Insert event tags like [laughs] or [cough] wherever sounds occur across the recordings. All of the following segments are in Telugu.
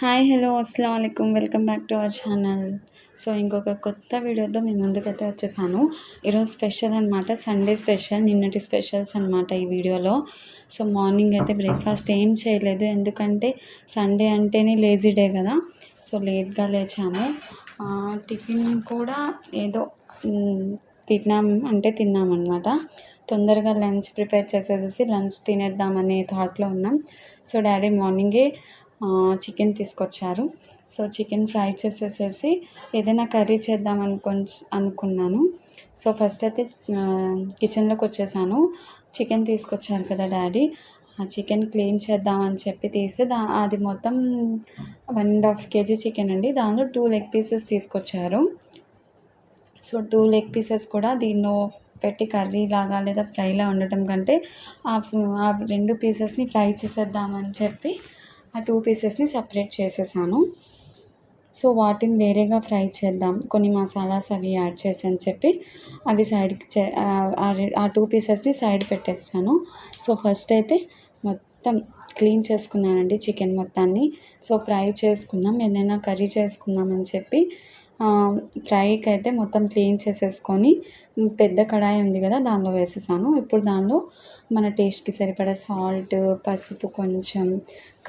హాయ్ హలో అస్సలం అయికం welcome back to our channel. So ఇంకొక కొత్త వీడియోతో మేము ముందుకైతే వచ్చేసాను. ఈరోజు స్పెషల్ అనమాట సండే స్పెషల్ నిన్నటి స్పెషల్స్ అనమాట ఈ వీడియోలో. సో మార్నింగ్ అయితే బ్రేక్ఫాస్ట్ ఏం చేయలేదు ఎందుకంటే సండే అంటేనే లేజీ డే కదా. సో లేట్గా లేచాము. టిఫిన్ కూడా ఏదో తిన్నాం అంటే తిన్నామన్నమాట తొందరగా లంచ్ ప్రిపేర్ చేసేసి లంచ్ తినేద్దామనే థాట్లో ఉన్నాం. సో డాడీ మార్నింగే చికెన్ తీసుకొచ్చారు. సో చికెన్ ఫ్రై చేసేసేసి ఏదైనా కర్రీ చేద్దాం అనుకొ అనుకున్నాను. సో ఫస్ట్ అయితే కిచెన్లోకి వచ్చేసాను. చికెన్ తీసుకొచ్చారు కదా డాడీ. ఆ చికెన్ క్లీన్ చేద్దామని చెప్పి తీస్తే దా అది మొత్తం one and half kg chicken అండి. దానిలో టూ లెగ్ పీసెస్ తీసుకొచ్చారు. సో టూ లెగ్ పీసెస్ కూడా దీనిలో పెట్టి కర్రీ లాగా లేదా ఫ్రైలా ఉండటం కంటే ఆ రెండు పీసెస్ని ఫ్రై చేసేద్దామని చెప్పి ఆ టూ పీసెస్ని సపరేట్ చేసేసాను. సో వాటిని వేరేగా ఫ్రై చేద్దాం. కొన్ని మసాలాస్ అవి యాడ్ చేసని అని చెప్పి అవి సైడ్కి చే ఆ- టూ పీసెస్ని సైడ్ పెట్టేస్తాను సో ఫస్ట్ అయితే మొత్తం క్లీన్ చేసుకున్నానండి చికెన్ మొత్తాన్ని. సో ఫ్రై చేసుకుందాం. ఏదైనా కర్రీ చేసుకుందాం అని చెప్పి ఫ్రైకి అయితే మొత్తం క్లీన్ చేసేసుకొని పెద్ద కడాయి ఉంది కదా దానిలో వేసేసాను. ఇప్పుడు దానిలో మన టేస్ట్కి సరిపడా సాల్ట్ పసుపు కొంచెం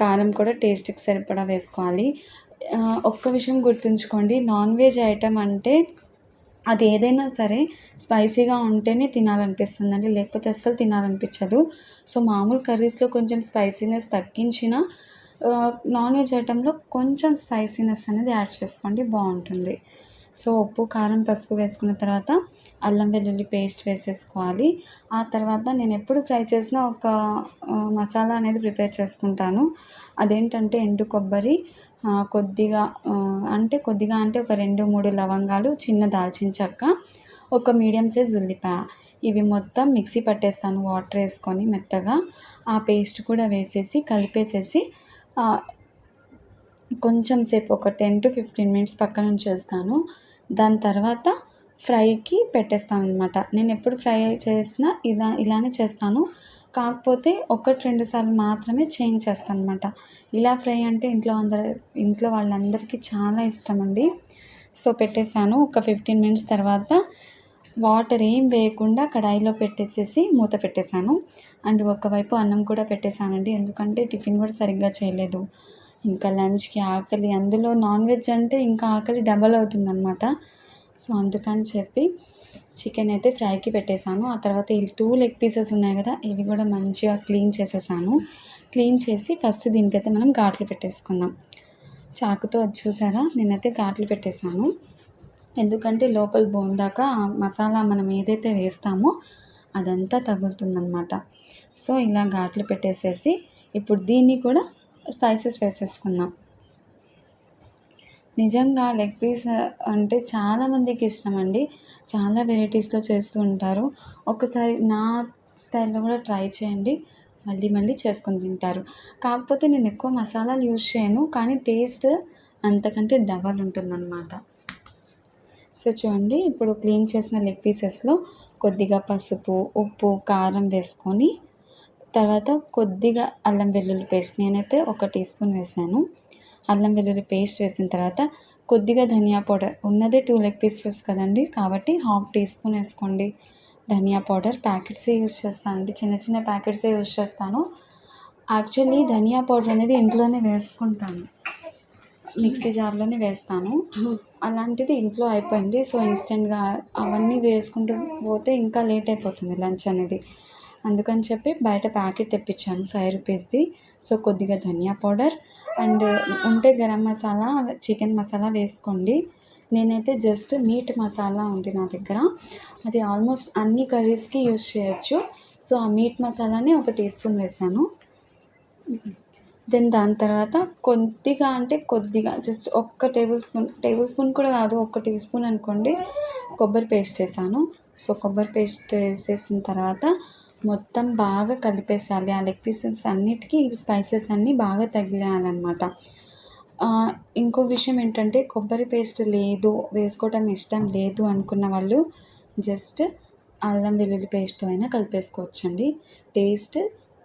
కారం కూడా టేస్ట్కి సరిపడా వేసుకోవాలి. ఒక్క విషయం గుర్తుంచుకోండి నాన్ వెజ్ ఐటమ్ అంటే అది ఏదైనా సరే స్పైసీగా ఉంటేనే తినాలనిపిస్తుందండి లేకపోతే అస్సలు తినాలనిపించదు. సో మామూలు కర్రీస్లో కొంచెం స్పైసీనెస్ తగ్గించిన నాన్ వెజ్ ఐటెంలో కొంచెం స్పైసీనెస్ అనేది యాడ్ చేసుకోండి బాగుంటుంది. సో ఉప్పు కారం పసుపు వేసుకున్న తర్వాత అల్లం వెల్లుల్లి పేస్ట్ వేసేసుకోవాలి. ఆ తర్వాత నేను ఎప్పుడు ఫ్రై చేసినా ఒక మసాలా అనేది ప్రిపేర్ చేసుకుంటాను. అదేంటంటే ఎండు కొబ్బరి కొద్దిగా అంటే కొద్దిగా అంటే ఒక రెండు మూడు లవంగాలు చిన్న దాల్చిన చెక్క ఒక మీడియం సైజ్ ఉల్లిపాయ. ఇవి మొత్తం మిక్సీ పట్టేస్తాను వాటర్ వేసుకొని మెత్తగా. ఆ పేస్ట్ కూడా వేసేసి కలిపేసేసి కొంచెం సేపు ఒక టెన్ టు ఫిఫ్టీన్ మినిట్స్ పక్కన ఉంచేస్తాను. దాని తర్వాత ఫ్రైకి పెట్టేస్తాను అనమాట నేను ఎప్పుడు ఫ్రై చేసినా ఇలా ఇలానే చేస్తాను. కాకపోతే ఒకటి రెండు సార్లు మాత్రమే చేంజ్ చేస్తాను అనమాట ఇలా ఫ్రై అంటే ఇంట్లో అందరు ఇంట్లో వాళ్ళందరికీ చాలా ఇష్టం అండి సో పెట్టేశాను. ఒక ఫిఫ్టీన్ మినిట్స్ తర్వాత వాటర్ ఏం వేయకుండా కడాయిలో పెట్టేసేసి మూత పెట్టేశాను. అండ్ ఒకవైపు అన్నం కూడా పెట్టేశానండి. ఎందుకంటే టిఫిన్ కూడా సరిగ్గా చేయలేదు. ఇంకా లంచ్కి ఆకలి అందులో నాన్ వెజ్ అంటే ఇంకా ఆకలి డబల్ అవుతుందన్నమాట. సో అందుకని చెప్పి చికెన్ అయితే ఫ్రైకి పెట్టేశాను. ఆ తర్వాత ఈ టూ లెగ్ పీసెస్ ఉన్నాయి కదా ఇవి కూడా మంచిగా క్లీన్ చేసేసాను. క్లీన్ చేసి ఫస్ట్ దీనికైతే మనం ఘాట్లు పెట్టేసుకుందాం. చాకుతో అది చూసారా? నేనైతే ఘాట్లు పెట్టేశాను. ఎందుకంటే లోపల బోన్ దాకా ఆ మసాలా మనం ఏదైతే వేస్తామో అదంతా తగులుతుందన్నమాట. సో ఇలా ఘాట్లు పెట్టేసేసి ఇప్పుడు దీన్ని కూడా స్పైసెస్ వేసేసుకుందాం. నిజంగా లెగ్ పీస్ అంటే చాలామందికి ఇష్టం అండి చాలా వెరైటీస్లో చేస్తూ ఉంటారు. ఒకసారి నా స్టైల్లో కూడా ట్రై చేయండి. మళ్ళీ మళ్ళీ చేసుకొని తింటారు. కాకపోతే నేను ఎక్కువ మసాలాలు యూజ్ చేయను. కానీ టేస్ట్ అంతకంటే డబల్ ఉంటుందన్నమాట. సో చూడండి ఇప్పుడు క్లీన్ చేసిన లెగ్ పీసెస్లో కొద్దిగా పసుపు ఉప్పు కారం వేసుకొని తర్వాత కొద్దిగా అల్లం వెల్లుల్లి పేస్ట్ నేనైతే ఒక టీ స్పూన్ వేసాను. అల్లం వెల్లుల్లి పేస్ట్ వేసిన తర్వాత కొద్దిగా ధనియా పౌడర్. ఉన్నదే టూ లెగ్ పీసెస్ కదండి కాబట్టి హాఫ్ టీ స్పూన్ వేసుకోండి. ధనియా పౌడర్ ప్యాకెట్సే యూస్ చేస్తానండి చిన్న చిన్న ప్యాకెట్సే యూస్ చేస్తాను. యాక్చువల్లీ ధనియా పౌడర్ అనేది ఇంట్లోనే వేసుకుంటాను. మిక్సీ జార్లోనే వేస్తాను. అలాంటిది ఇంట్లో అయిపోయింది. సో ఇన్స్టెంట్గా అవన్నీ వేసుకుంటూ పోతే ఇంకా లేట్ అయిపోతుంది లంచ్ అనేది. అందుకని చెప్పి బయట ప్యాకెట్ తెప్పించాను ఫైవ్ రూపీస్ది. సో కొద్దిగా ధనియా పౌడర్ అండ్ ఉంటే గరం మసాలా చికెన్ మసాలా వేసుకోండి. నేనైతే జస్ట్ మీట్ మసాలా ఉంది నా దగ్గర. అది ఆల్మోస్ట్ అన్ని కర్రీస్కి యూస్ చేయొచ్చు. సో ఆ మీట్ మసాలాని ఒక టీ స్పూన్ వేసాను. దెన్ దాని తర్వాత కొద్దిగా అంటే కొద్దిగా జస్ట్ ఒక్క టేబుల్ స్పూన్ టేబుల్ స్పూన్ కూడా కాదు ఒక్క టీ స్పూన్ అనుకోండి కొబ్బరి పేస్ట్ వేసాను. సో కొబ్బరి పేస్ట్ వేసేసిన తర్వాత మొత్తం బాగా కలిపేసాలి. ఆ లెగ్ పీసెస్ అన్నిటికీ స్పైసెస్ అన్నీ బాగా తగిలాలన్నమాట. ఇంకో విషయం ఏంటంటే కొబ్బరి పేస్ట్ లేదు వేసుకోవటం ఇష్టం లేదు అనుకున్న వాళ్ళు జస్ట్ అల్లం వెల్లుల్లి పేస్ట్తో అయినా కలిపేసుకోవచ్చండి. టేస్ట్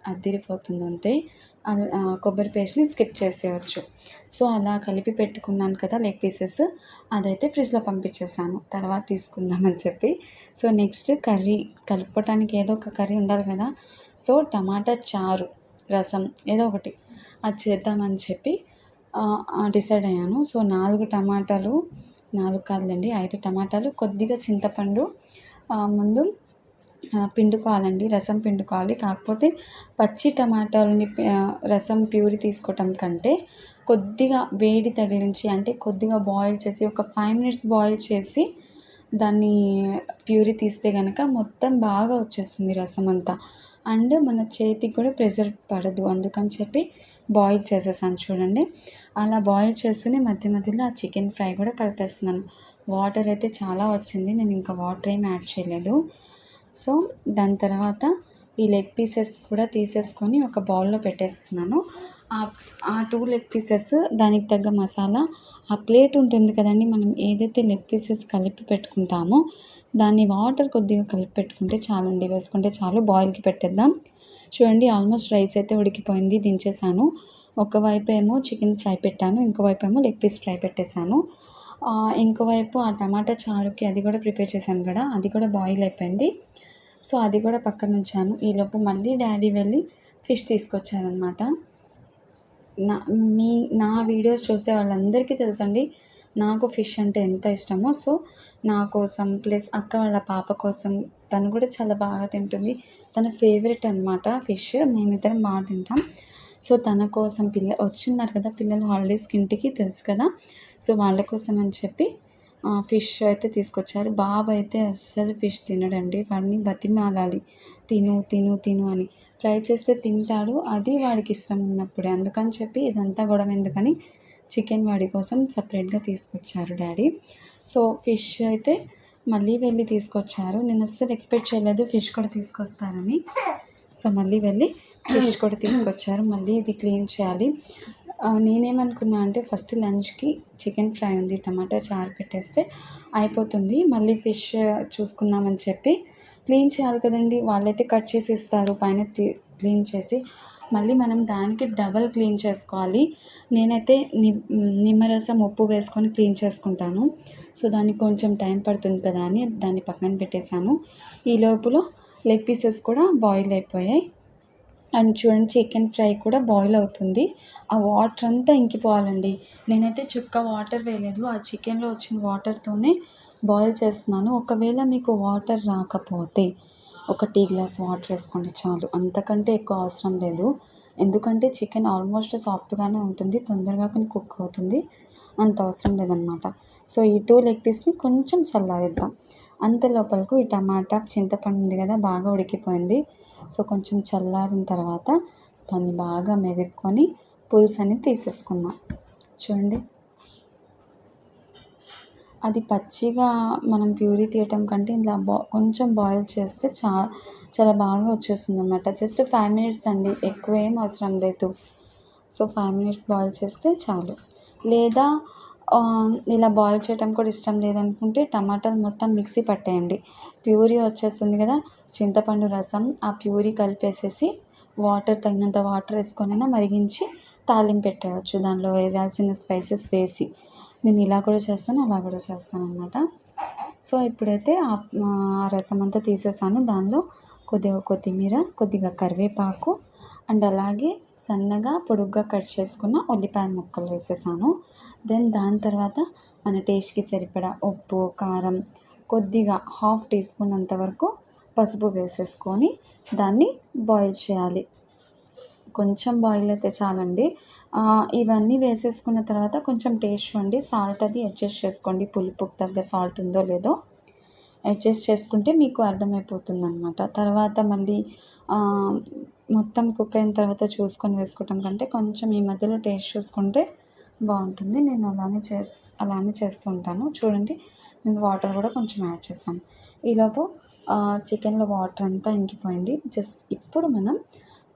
అదిరిపోతుంది అంతే. కొబ్బరి పేస్ట్ని స్కిప్ చేసేయచ్చు. సో అలా కలిపి పెట్టుకున్నాను కదా లెగ్ పీసెస్ అదైతే ఫ్రిడ్జ్లో పంపించేసాను. తర్వాత తీసుకుందామని చెప్పి. సో నెక్స్ట్ కర్రీ కలుపుకోవటానికి ఏదో ఒక కర్రీ ఉండాలి కదా. సో టమాటా చారు రసం ఏదో ఒకటి అది చేద్దామని చెప్పి డిసైడ్ అయ్యాను. సో నాలుగు టమాటాలు నాలుగు కాదులండి ఐదు టమాటాలు కొద్దిగా చింతపండు ముందు పిండుకోవాలండి రసం పిండుకోవాలి. కాకపోతే పచ్చి టమాటాలని రసం ప్యూరి తీసుకోవటం కంటే కొద్దిగా వేడి తగిలించి అంటే కొద్దిగా బాయిల్ చేసి ఒక ఫైవ్ మినిట్స్ బాయిల్ చేసి దాన్ని ప్యూరి తీస్తే కనుక మొత్తం బాగా వచ్చేస్తుంది రసం అంతా. అండ్ మన చేతికి కూడా ప్రెజర్ పడదు. అందుకని చెప్పి బాయిల్ చేసేసాను చూడండి. అలా బాయిల్ చేస్తూనే మధ్య మధ్యలో ఆ చికెన్ ఫ్రై కూడా కలిపేస్తున్నాను. వాటర్ అయితే చాలా వచ్చింది. నేను ఇంకా వాటర్ ఏం యాడ్ చేయలేదు. సో దాని తర్వాత ఈ లెగ్ పీసెస్ కూడా తీసేసుకొని ఒక బౌల్లో పెట్టేస్తున్నాను. ఆ- టూ లెగ్ పీసెస్ దానికి తగ్గ మసాలా ఆ ప్లేట్ ఉంటుంది కదండి మనం ఏదైతే లెగ్ పీసెస్ కలిపి పెట్టుకుంటామో దాన్ని వాటర్ కొద్దిగా కలిపి పెట్టుకుంటే చాలండి వేసుకుంటే చాలు బాయిల్కి పెట్టేద్దాం. చూడండి ఆల్మోస్ట్ రైస్ అయితే ఉడికిపోయింది దించేసాను. ఒకవైపు ఏమో చికెన్ ఫ్రై పెట్టాను ఇంకోవైపు ఏమో లెగ్ పీస్ ఫ్రై పెట్టేశాను. ఇంకోవైపు ఆ టమాటా చారుకి అది కూడా ప్రిపేర్ చేశాను కదా అది కూడా బాయిల్ అయిపోయింది. సో అది కూడా పక్కన ఉంచాను. ఈలోపు మళ్ళీ డాడీ వెళ్ళి ఫిష్ తీసుకొచ్చారనమాట నా మీ నా వీడియోస్ చూసే వాళ్ళందరికీ తెలుసండి నాకు ఫిష్ అంటే ఎంత ఇష్టమో. సో నా కోసం ప్లస్ అక్క వాళ్ళ పాప కోసం తను కూడా చాలా బాగా తింటుంది. తన ఫేవరెట్ అనమాట ఫిష్. మేమిద్దరం బాగా తింటాం. సో తన కోసం పిల్ల వచ్చిన్నారు కదా పిల్లలు హాలిడేస్కి ఇంటికి తెలుసు కదా. సో వాళ్ళ కోసం అని చెప్పి ఫిష్ అయితే తీసుకొచ్చారు. బాబు అయితే అస్సలు ఫిష్ తినడండి. వాడిని బతిమాలాలి. తిను తిను తిను అని. ఫ్రై చేస్తే తింటాడు. అది వాడికి ఇష్టం ఉన్నప్పుడే. అందుకని చెప్పి ఇదంతా గొడవ. ఎందుకని? చికెన్ వాడి కోసం సపరేట్గా తీసుకొచ్చారు డాడీ. సో ఫిష్ అయితే మళ్ళీ వెళ్ళి తీసుకొచ్చారు. నేను అస్సలు ఎక్స్పెక్ట్ చేయలేదు ఫిష్ కూడా తీసుకొస్తారని. సో మళ్ళీ వెళ్ళి ఫిష్ కూడా తీసుకొచ్చారు. మళ్ళీ ఇది క్లీన్ చేయాలి. నేనేమనుకున్నా అంటే ఫస్ట్ లంచ్కి చికెన్ ఫ్రై ఉంది టమాటా చారు పెట్టేస్తే అయిపోతుంది. మళ్ళీ ఫిష్ చూసుకుందామని చెప్పి క్లీన్ చేయాలి కదండి. వాళ్ళైతే కట్ చేసి ఇస్తారు పైన క్లీన్ చేసి. మళ్ళీ మనం దానికి డబల్ క్లీన్ చేసుకోవాలి. నేనైతే ని నిమ్మరసం ఉప్పు వేసుకొని క్లీన్ చేసుకుంటాను. సో దానికి కొంచెం టైం పడుతుంది కదా అని దాన్ని పక్కన పెట్టేశాను. ఈ లోపల లెగ్ పీసెస్ కూడా బాయిల్ అయిపోయాయి. అండ్ చూడండి చికెన్ ఫ్రై కూడా బాయిల్ అవుతుంది. ఆ వాటర్ అంతా ఇంకిపోవాలండి. నేనైతే చుక్క వాటర్ వేయలేదు. ఆ చికెన్లో వచ్చిన వాటర్తోనే బాయిల్ చేస్తున్నాను. ఒకవేళ మీకు వాటర్ రాకపోతే ఒక టీ గ్లాస్ వాటర్ వేసుకోండి చాలు. అంతకంటే ఎక్కువ అవసరం లేదు. ఎందుకంటే చికెన్ ఆల్మోస్ట్ సాఫ్ట్గానే ఉంటుంది. తొందరగా కానీ కుక్ అవుతుంది. అంత అవసరం లేదనమాట. సో ఈ టూ లెగ్ పీస్ని కొంచెం చల్లారిద్దాం. అంత లోపలకు ఈ టమాటా చింతపండు ఉంది కదా బాగా ఉడికిపోయింది. సో కొంచెం చల్లారిన తర్వాత దాన్ని బాగా మెదుపుకొని పులుసు అనేది తీసేసుకుందాం. చూడండి. అది పచ్చిగా మనం ప్యూరీ తీయటం కంటే ఇలా బా కొంచెం బాయిల్ చేస్తే చా చాలా బాగా వచ్చేస్తుంది అనమాట జస్ట్ ఫైవ్ మినిట్స్ అండి ఎక్కువ ఏం అవసరం లేదు. సో ఫైవ్ మినిట్స్ బాయిల్ చేస్తే చాలు. లేదా ఇలా బాయిల్ చేయటం కూడా ఇష్టం లేదనుకుంటే టమాటాలు మొత్తం మిక్సీ పట్టేయండి. ప్యూరీ వచ్చేస్తుంది కదా చింతపండు రసం ఆ ప్యూరీ కలిపేసేసి వాటర్ తగినంత వాటర్ వేసుకొనైనా మరిగించి తాలింపు పెట్టేయచ్చు. దానిలో వేయాల్సిన స్పైసెస్ వేసి. నేను ఇలా కూడా చేస్తాను అలా కూడా చేస్తాను అనమాట సో ఇప్పుడైతే ఆ రసం అంతా తీసేసాను. దానిలో కొద్దిగా కొత్తిమీర కొద్దిగా కరివేపాకు అండ్ అలాగే సన్నగా పొడుగ్గా కట్ చేసుకున్న ఉల్లిపాయ ముక్కలు వేసేసాను. దెన్ దాని తర్వాత మన టేస్ట్కి సరిపడా ఉప్పు కారం కొద్దిగా హాఫ్ టీ స్పూన్ అంతవరకు పసుపు వేసేసుకొని దాన్ని బాయిల్ చేయాలి. కొంచెం బాయిల్ అయితే చాలండి. ఇవన్నీ వేసేసుకున్న తర్వాత కొంచెం టేస్ట్ చూడండి. సాల్ట్ అది అడ్జస్ట్ చేసుకోండి. పులుపుకి తగ్గ సాల్ట్ ఉందో లేదో. అడ్జస్ట్ చేసుకుంటే మీకు అర్థమైపోతుంది అనమాట తర్వాత మళ్ళీ మొత్తం కుక్ అయిన తర్వాత చూసుకొని వేసుకోవటం కంటే కొంచెం ఈ మధ్యలో టేస్ట్ చూసుకుంటే బాగుంటుంది. నేను అలానే చేస్ అలానే చేస్తూ ఉంటాను. చూడండి నేను వాటర్ కూడా కొంచెం యాడ్ చేస్తాను ఈలోపు చికెన్లో వాటర్ అంతా ఇంకిపోయింది. జస్ట్ ఇప్పుడు మనం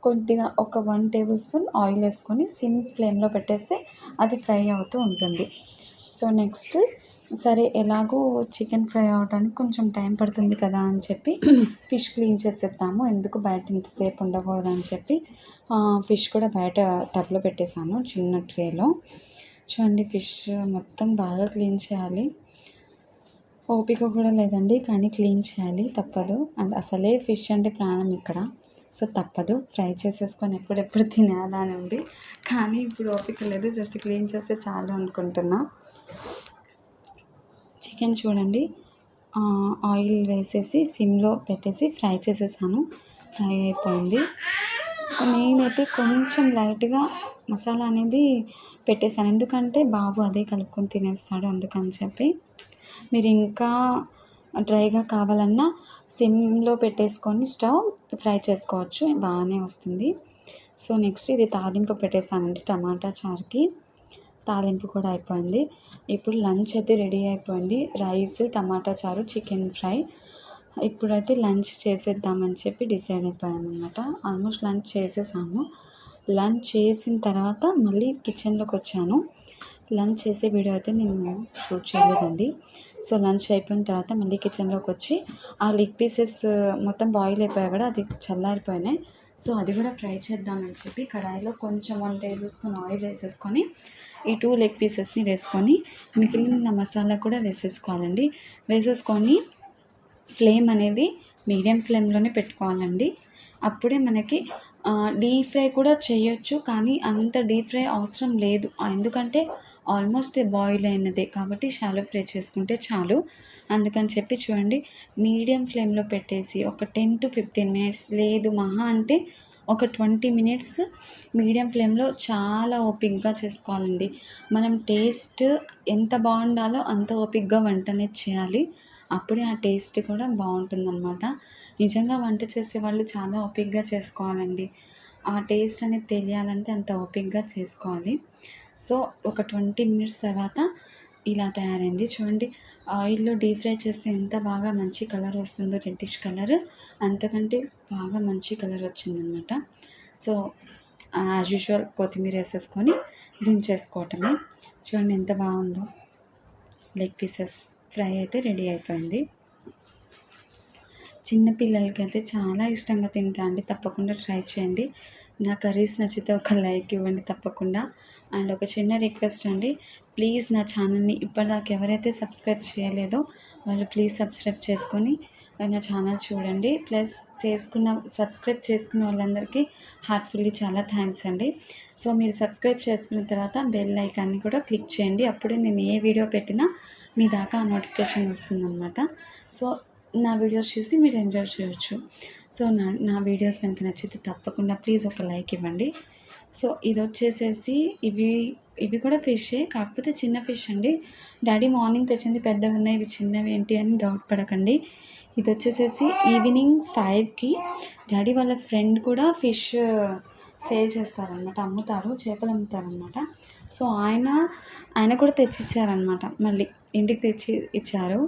కొద్దిగా ఒక వన్ టేబుల్ స్పూన్ ఆయిల్ వేసుకొని సిమ్ ఫ్లేమ్లో పెట్టేస్తే అది ఫ్రై అవుతూ ఉంటుంది. సో నెక్స్ట్ సరే ఎలాగో చికెన్ ఫ్రై అవడానికి కొంచెం టైం పడుతుంది కదా అని చెప్పి [clears throat] ఫిష్ క్లీన్ చేసేద్దాము. ఎందుకు బయట ఇంతసేపు ఉండకూడదు అని చెప్పి ఫిష్ కూడా బయట టబ్లో పెట్టేశాను చిన్న ట్రేలో. చూడండి ఫిష్ మొత్తం బాగా క్లీన్ చేయాలి. ఓపిక కూడా లేదండి కానీ క్లీన్ చేయాలి తప్పదు. అండ్ అసలే ఫిష్ అంటే ప్రాణం ఇక్కడ. సో తప్పదు. ఫ్రై చేసేసుకొని ఎప్పుడెప్పుడు తినాలా అని ఉంది. కానీ ఇప్పుడు ఓపిక లేదు జస్ట్ క్లీన్ చేస్తే చాలు అనుకుంటున్నా. చికెన్ చూడండి. ఆయిల్ వేసేసి సిమ్లో పెట్టేసి ఫ్రై చేసేసాను. ఫ్రై అయిపోయింది. నేనైతే కొంచెం లైట్గా మసాలా అనేది పెట్టేశాను. ఎందుకంటే బాబు అదే కలుపుకొని తినేస్తాడు అందుకని చెప్పి. మీరు ఇంకా డ్రైగా కావాలన్నా సిమ్లో పెట్టేసుకొని స్టవ్ ఫ్రై చేసుకోవచ్చు. బాగానే వస్తుంది. సో నెక్స్ట్ ఇది తాలింపు పెట్టేసానండి టమాటా చారుకి. తాలింపు కూడా అయిపోయింది. ఇప్పుడు లంచ్ అయితే రెడీ అయిపోయింది. రైస్ టమాటా చారు చికెన్ ఫ్రై. ఇప్పుడైతే లంచ్ చేసేద్దామని చెప్పి డిసైడ్ అయిపోయాను అనమాట ఆల్మోస్ట్ లంచ్ చేసేసాము. లంచ్ చేసిన తర్వాత మళ్ళీ కిచెన్లోకి వచ్చాను. లంచ్ చేసే వీడియో అయితే నేను షూట్ చేయలేదండి. సో లంచ్ అయిపోయిన తర్వాత మళ్ళీ కిచెన్లోకి వచ్చి ఆ లెగ్ పీసెస్ మొత్తం బాయిల్ అయిపోయాయి కూడా అది చల్లారిపోయినాయి. సో అది కూడా ఫ్రై చేద్దామని చెప్పి కడాయిలో కొంచెం వన్ టేబుల్ స్పూన్ ఆయిల్ వేసేసుకొని ఈ టూ లెగ్ పీసెస్ని వేసుకొని మిగిలిన మసాలా కూడా వేసేసుకోవాలండి. వేసేసుకొని ఫ్లేమ్ అనేది మీడియం ఫ్లేమ్లోనే పెట్టుకోవాలండి. అప్పుడే మనకి డీప్ ఫ్రై కూడా చేయొచ్చు కానీ అంత డీప్ ఫ్రై అవసరం లేదు. ఎందుకంటే ఆల్మోస్ట్ బాయిల్ అయినదే కాబట్టి షాలో ఫ్రై చేసుకుంటే చాలు. అందుకని చెప్పి చూడండి మీడియం ఫ్లేమ్లో పెట్టేసి ఒక టెన్ టు ఫిఫ్టీన్ మినిట్స్ లేదు మహా అంటే ఒక ట్వంటీ మినిట్స్ మీడియం ఫ్లేమ్లో చాలా ఓపిక్గా చేసుకోవాలండి. మనం టేస్ట్ ఎంత బాగుండాలో అంత ఓపిక్గా వంట అనేది చేయాలి. అప్పుడే ఆ టేస్ట్ కూడా బాగుంటుందన్నమాట. నిజంగా వంట చేసే వాళ్ళు చాలా ఓపిక్గా చేసుకోవాలండి. ఆ టేస్ట్ అనేది తెలియాలంటే అంత ఓపిక్గా చేసుకోవాలి. సో ఒక ట్వంటీ మినిట్స్ తర్వాత ఇలా తయారైంది. చూడండి ఆయిల్లో డీప్ ఫ్రై చేస్తే ఎంత బాగా మంచి కలర్ వస్తుందో రెడ్డిష్ కలర్. అంతకంటే బాగా మంచి కలర్ వచ్చిందనమాట. సో యాజ్ యూజువల్ కొత్తిమీర వేసేసుకొని దించేసుకోవటమే. చూడండి ఎంత బాగుందో. లెగ్ పీసెస్ ఫ్రై అయితే రెడీ అయిపోయింది. చిన్నపిల్లలకి అయితే చాలా ఇష్టంగా తింటా అండి. తప్పకుండా ట్రై చేయండి. నా కర్రీస్ నచ్చితే ఒక లైక్ ఇవ్వండి తప్పకుండా. అండ్ ఒక చిన్న రిక్వెస్ట్ అండి. ప్లీజ్ నా ఛానల్ని ఇప్పటిదాకా ఎవరైతే సబ్స్క్రైబ్ చేయలేదో వాళ్ళు ప్లీజ్ సబ్స్క్రైబ్ చేసుకొని నా ఛానల్ చూడండి. ప్లస్ చేసుకున్న సబ్స్క్రైబ్ చేసుకున్న వాళ్ళందరికీ హార్ట్ఫుల్లీ చాలా థ్యాంక్స్ అండి. సో మీరు సబ్స్క్రైబ్ చేసుకున్న తర్వాత బెల్ ఐకాన్ని కూడా క్లిక్ చేయండి. అప్పుడే నేను ఏ వీడియో పెట్టినా మీ దాకా ఆ నోటిఫికేషన్ వస్తుందన్నమాట. సో నా వీడియోస్ చూసి మీరు ఎంజాయ్ చేయొచ్చు. సో నా నా వీడియోస్ కనుక నచ్చితే తప్పకుండా ప్లీజ్ ఒక లైక్ ఇవ్వండి. సో ఇది వచ్చేసేసి ఇవి ఇవి కూడా ఫిషే కాకపోతే చిన్న ఫిష్ అండి. డాడీ మార్నింగ్ తెచ్చింది పెద్దగా ఉన్నాయి ఇవి చిన్నవి ఏంటి అని డౌట్ పడకండి. ఇది వచ్చేసేసి ఈవినింగ్ ఫైవ్కి డాడీ వాళ్ళ ఫ్రెండ్ కూడా ఫిష్ సేల్ చేస్తారనమాట అమ్ముతారు చేపలు అమ్ముతారనమాట సో ఆయన ఆయన కూడా తెచ్చి ఇచ్చారనమాట మళ్ళీ ఇంటికి తెచ్చి ఇచ్చారు.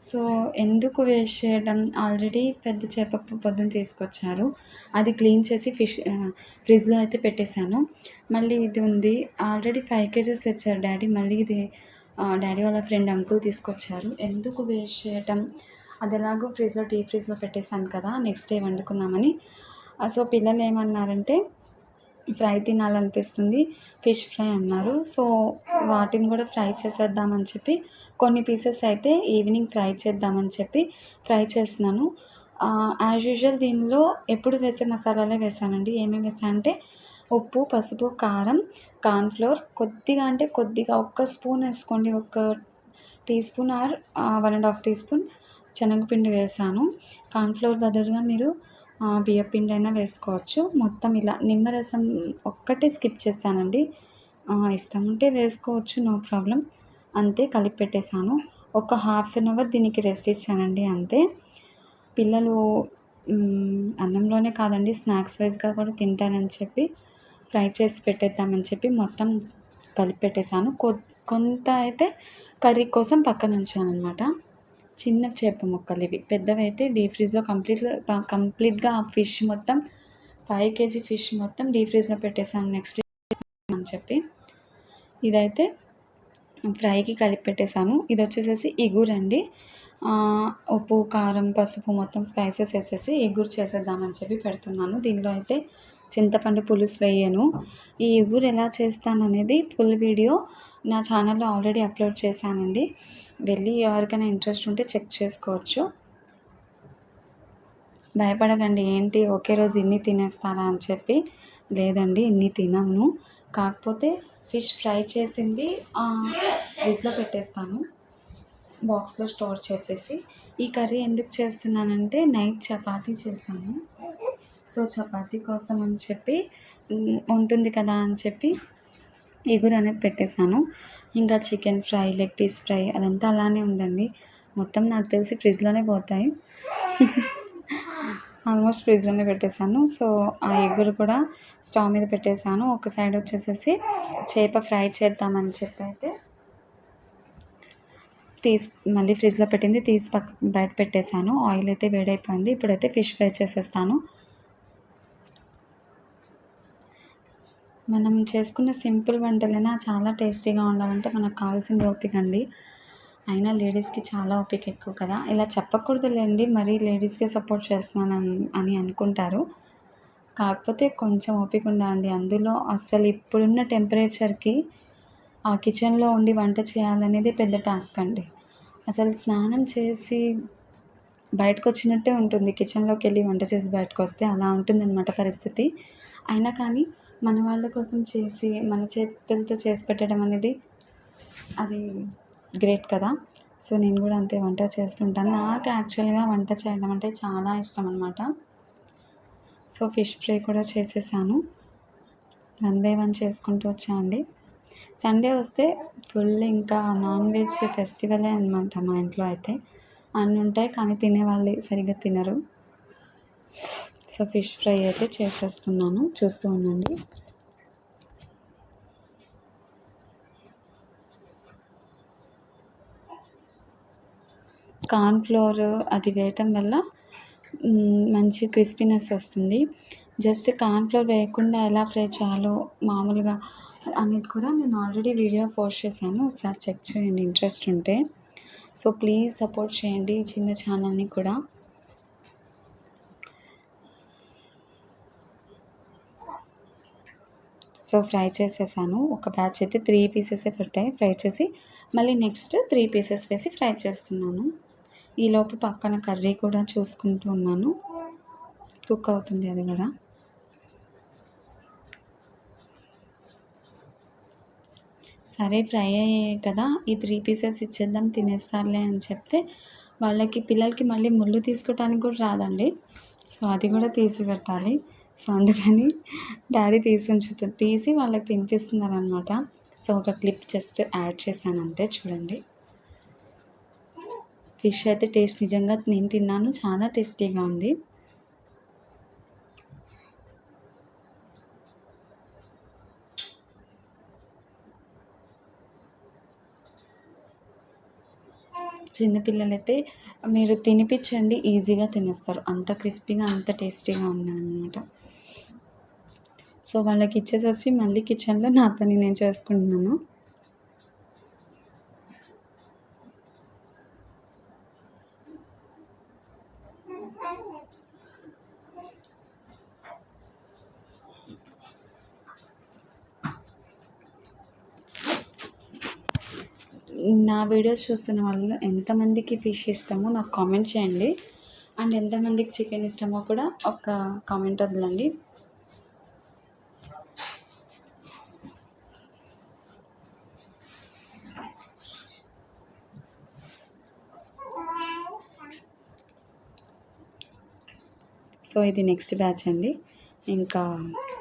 సో ఎందుకు వేస్ట్ చేయడం? ఆల్రెడీ పెద్ద చేప పొద్దున్న తీసుకొచ్చారు. అది క్లీన్ చేసి ఫిష్ ఫ్రిడ్జ్లో అయితే పెట్టేశాను. మళ్ళీ ఇది ఉంది. ఆల్రెడీ ఫైవ్ కేజెస్ తెచ్చారు డాడీ. మళ్ళీ ఇది డాడీ వాళ్ళ ఫ్రెండ్ అంకుల్ తీసుకొచ్చారు. ఎందుకు వేస్ట్ చేయటం? అది ఎలాగో ఫ్రిడ్జ్లో డీప్ ఫ్రిడ్జ్లో పెట్టేశాను కదా నెక్స్ట్ డే వండుకుందామని. సో పిల్లలు ఏమన్నారంటే ఫ్రై తినాలనిపిస్తుంది ఫిష్ ఫ్రై అన్నారు. సో వాటిని కూడా ఫ్రై చేసేద్దామని చెప్పి కొన్ని పీసెస్ అయితే ఈవినింగ్ ఫ్రై చేద్దామని చెప్పి ఫ్రై చేస్తున్నాను. యాజ్ యూజువల్ దీనిలో ఎప్పుడు వేసే మసాలాలే వేసానండి. ఏమేమి వేసాను అంటే ఉప్పు పసుపు కారం కార్న్ఫ్లోర్ కొద్దిగా అంటే కొద్దిగా ఒక్క స్పూన్ వేసుకోండి. ఒక teaspoon or one and half teaspoon శనగపిండి వేసాను. కార్న్ఫ్లోర్ బదులుగా మీరు బియ్యపిండి అయినా వేసుకోవచ్చు. మొత్తం ఇలా నిమ్మరసం ఒక్కటే స్కిప్ చేస్తానండి. ఇష్టం ఉంటే వేసుకోవచ్చు నో ప్రాబ్లం. అంతే కలిపి పెట్టేశాను. ఒక హాఫ్ అన్ అవర్ దీనికి రెస్ట్ ఇచ్చానండి అంతే. పిల్లలు అన్నంలోనే కాదండి స్నాక్స్ వైజ్గా కూడా తింటానని చెప్పి ఫ్రై చేసి పెట్టేద్దామని చెప్పి మొత్తం కలిపి పెట్టేశాను. కొంత అయితే కర్రీ కోసం పక్కన ఉంచాను అనమాట చిన్న చేప ముక్కలు ఇవి. పెద్దవి అయితే డీప్ ఫ్రీజ్లో కంప్లీట్గా కంప్లీట్గా ఆ ఫిష్ మొత్తం ఫైవ్ కేజీ ఫిష్ మొత్తం డీప్ ఫ్రీజ్లో పెట్టేసాను నెక్స్ట్ అని చెప్పి. ఇదైతే ఫ్రైకి కలిపి పెట్టేశాను. ఇది వచ్చేసేసి ఇగురు అండి. ఉప్పు కారం పసుపు మొత్తం స్పైసెస్ వేసేసి ఇగురు చేసేద్దామని చెప్పి పెడుతున్నాను. దీనిలో అయితే చింతపండు పులుసు వేయను. ఈ ఇగురు ఎలా చేస్తాను అనేది ఫుల్ వీడియో నా ఛానల్లో ఆల్రెడీ అప్లోడ్ చేశానండి. వెళ్ళి ఎవరికైనా ఇంట్రెస్ట్ ఉంటే చెక్ చేసుకోవచ్చు. భయపడకండి ఏంటి ఒకే రోజు ఇన్ని తినేస్తారా అని చెప్పి. లేదండి ఇన్ని తినము కాకపోతే ఫిష్ ఫ్రై చేసింది. ఫ్రిడ్జ్లో పెట్టేస్తాను. బాక్స్లో స్టోర్ చేసేసి. ఈ కర్రీ ఎందుకు చేస్తున్నానంటే నైట్ చపాతీ చేశాను. సో చపాతీ కోసం అని చెప్పి ఉంటుంది కదా అని చెప్పి ఎగురు అనేది పెట్టేశాను. ఇంకా chicken fry leg piece fry అదంతా అలానే ఉందండి. మొత్తం నాకు తెలిసి ఫ్రిడ్జ్లోనే పోతాయి. ఆల్మోస్ట్ ఫ్రిడ్జ్లోనే పెట్టేశాను. సో ఆ ఎగురు కూడా స్టవ్ మీద పెట్టేశాను. ఒక సైడ్ వచ్చేసేసి చేప ఫ్రై చేద్దామని చెప్పి అయితే తీసి మళ్ళీ ఫ్రిడ్జ్లో పెట్టింది తీసి పక్క బయట పెట్టేశాను. ఆయిల్ అయితే వేడైపోయింది. ఇప్పుడైతే ఫిష్ ఫ్రై చేసేస్తాను. మనం చేసుకున్న సింపుల్ వంటలైనా చాలా టేస్టీగా ఉండాలంటే మనకు కావాల్సింది ఓపిక అండి. అయినా లేడీస్కి చాలా ఓపిక ఎక్కువ కదా. ఇలా చెప్పకూడదులేండి మరీ లేడీస్కే సపోర్ట్ చేస్తున్నాను అని అనుకుంటారు. కాకపోతే కొంచెం ఓపిక ఉండాలండి. అందులో అసలు ఇప్పుడున్న టెంపరేచర్కి ఆ కిచెన్లో ఉండి వంట చేయాలనేది పెద్ద టాస్క్ అండి. అసలు స్నానం చేసి బయటకు వచ్చినట్టే ఉంటుంది. కిచెన్లోకి వెళ్ళి వంట చేసి బయటకు వస్తే అలా ఉంటుందన్నమాట పరిస్థితి. అయినా కానీ మన వాళ్ళ కోసం చేసి మన చేతులతో చేసి పెట్టడం అనేది అది గ్రేట్ కదా. సో నేను కూడా అంతే వంట చేస్తుంటాను. నాకు యాక్చువల్గా వంట చేయడం అంటే చాలా ఇష్టం అనమాట సో ఫిష్ ఫ్రై కూడా చేసేసాను. వన్ బై వన్ చేసుకుంటూ వచ్చానండి సండే వస్తే ఫుల్ ఇంకా నాన్ వెజ్ ఫెస్టివలే అనమాట మా ఇంట్లో అయితే. అన్నీ ఉంటాయి కానీ తినేవాళ్ళు సరిగ్గా తినరు. సో ఫిష్ ఫ్రై అయితే చేసేస్తున్నాను. చూస్తూ ఉండండి. కార్న్ఫ్లోర్ అది వేయటం వల్ల మంచి క్రిస్పీనెస్ వస్తుంది. జస్ట్ కార్న్ఫ్లోర్ వేయకుండా ఎలా ఫ్రై చేయాలో మామూలుగా అనేది కూడా నేను ఆల్రెడీ వీడియో పోస్ట్ చేశాను. ఒకసారి చెక్ చేయండి ఇంట్రెస్ట్ ఉంటే. సో ప్లీజ్ సపోర్ట్ చేయండి చిన్న ఛానల్ని కూడా. సో ఫ్రై చేసేసాను. ఒక బ్యాచ్ అయితే త్రీ పీసెస్ పెట్టాయి. ఫ్రై చేసి మళ్ళీ నెక్స్ట్ త్రీ పీసెస్ వేసి ఫ్రై చేస్తున్నాను. ఈలోపు పక్కన కర్రీ కూడా చూసుకుంటూ ఉన్నాను. కుక్ అవుతుంది అది కూడా. సరే ఫ్రై అయ్యాయి కదా. ఈ త్రీ పీసెస్ ఇచ్చేద్దాం తినేస్తారులే అని చెప్తే వాళ్ళకి పిల్లలకి మళ్ళీ ముళ్ళు తీసుకోవటానికి కూడా రాదండి. సో అది కూడా తీసి పెట్టాలి. సో అందుకని డాడీ తీసి ఉంచుతుంది తీసి వాళ్ళకి తినిపిస్తున్నారు అనమాట సో ఒక క్లిప్ జస్ట్ యాడ్ చేశాను అంతే చూడండి. ఫిష్ అయితే టేస్ట్ నిజంగా నేను తిన్నాను చాలా టేస్టీగా ఉంది. చిన్నపిల్లలైతే మీరు తినిపించండి ఈజీగా తినేస్తారు. అంత క్రిస్పీగా అంత టేస్టీగా ఉన్నాయన్నమాట సో వాళ్ళకి ఇచ్చేసేసి మళ్ళీ కిచెన్లో నా పని నేను చేసుకుంటున్నాను. నా వీడియోస్ చూస్తున్న వాళ్ళు ఎంతమందికి ఫిష్ ఇష్టమో నాకు కామెంట్ చేయండి. అండ్ ఎంతమందికి చికెన్ ఇష్టమో కూడా ఒక కామెంట్ వదలండి. సో ఇది నెక్స్ట్ బ్యాచ్ అండి. ఇంకా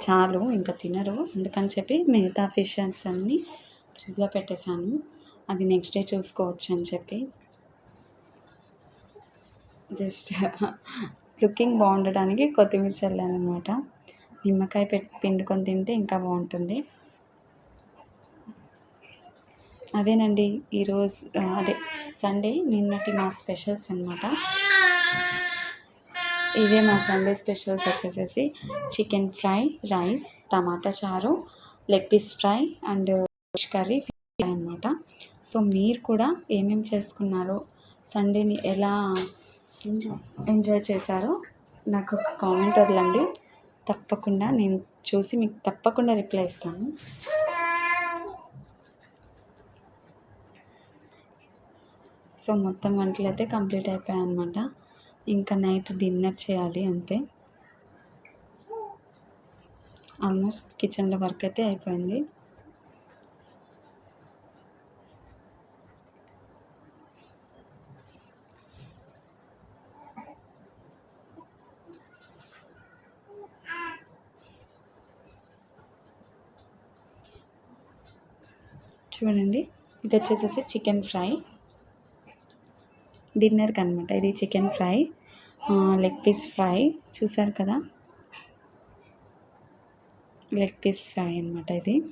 చాలు ఇంకా తినరు. అందుకని చెప్పి మిగతా ఫిషెస్ అన్నీ ఫ్రిడ్జ్లో పెట్టేశాను. అది నెక్స్ట్ డే చూసుకోవచ్చు అని చెప్పి. జస్ట్ లుకింగ్ [laughs] బాగుండడానికి కొత్తిమీర చల్లాను అనమాట నిమ్మకాయ పెట్టి పిండుకొని తింటే ఇంకా బాగుంటుంది. అదేనండి ఈరోజు అదే సండే నిన్నటి మా స్పెషల్స్ అనమాట ఇవే మా సండే స్పెషల్స్ వచ్చేసేసి చికెన్ ఫ్రై రైస్ టమాటా చారు leg piece fry and fish curry అనమాట సో మీరు కూడా ఏమేమి చేసుకున్నారో? సండేని ఎలా ఎంజాయ్ చేశారో నాకు ఒక కామెంట్ వదలండి. తప్పకుండా నేను చూసి మీకు తప్పకుండా రిప్లై ఇస్తాను. సో మొత్తం వంటలు అయితే కంప్లీట్ అయిపోయాయి అనమాట ఇంకా నైట్ డిన్నర్ చేయాలి అంతే. ఆల్మోస్ట్ కిచెన్లో వర్క్ అయితే అయిపోయింది. చూడండి. ఇది వచ్చేసేసి చికెన్ ఫ్రై. డిన్నర్కి అనమాట ఇది chicken fry. Leg piece fry. చూసారు కదా? లెగ్ పీస్ ఫ్రై అనమాట ఇది.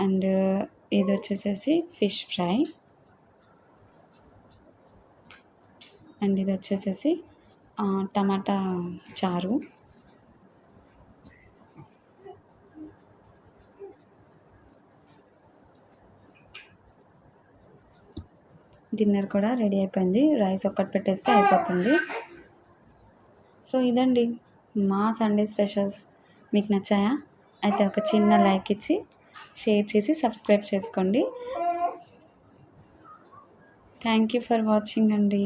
అండ్ ఇది వచ్చేసేసి ఫిష్ ఫ్రై. అండ్ ఇది వచ్చేసేసి టమాటా చారు. డిన్నర్ కూడా రెడీ అయిపోయింది. రైస్ ఒక్కటి పెట్టేస్తే అయిపోతుంది. సో ఇదండి మా సండే స్పెషల్స్. మీకు నచ్చాయా? అయితే ఒక చిన్న లైక్ ఇచ్చి షేర్ చేసి సబ్స్క్రైబ్ చేసుకోండి. థ్యాంక్ యూ ఫర్ వాచింగ్ అండి.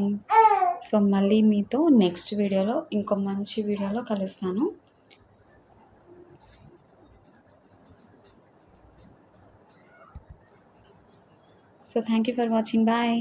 సో మళ్ళీ మీతో నెక్స్ట్ వీడియోలో ఇంకో మంచి వీడియోలో కలుస్తాను. So thank you for watching bye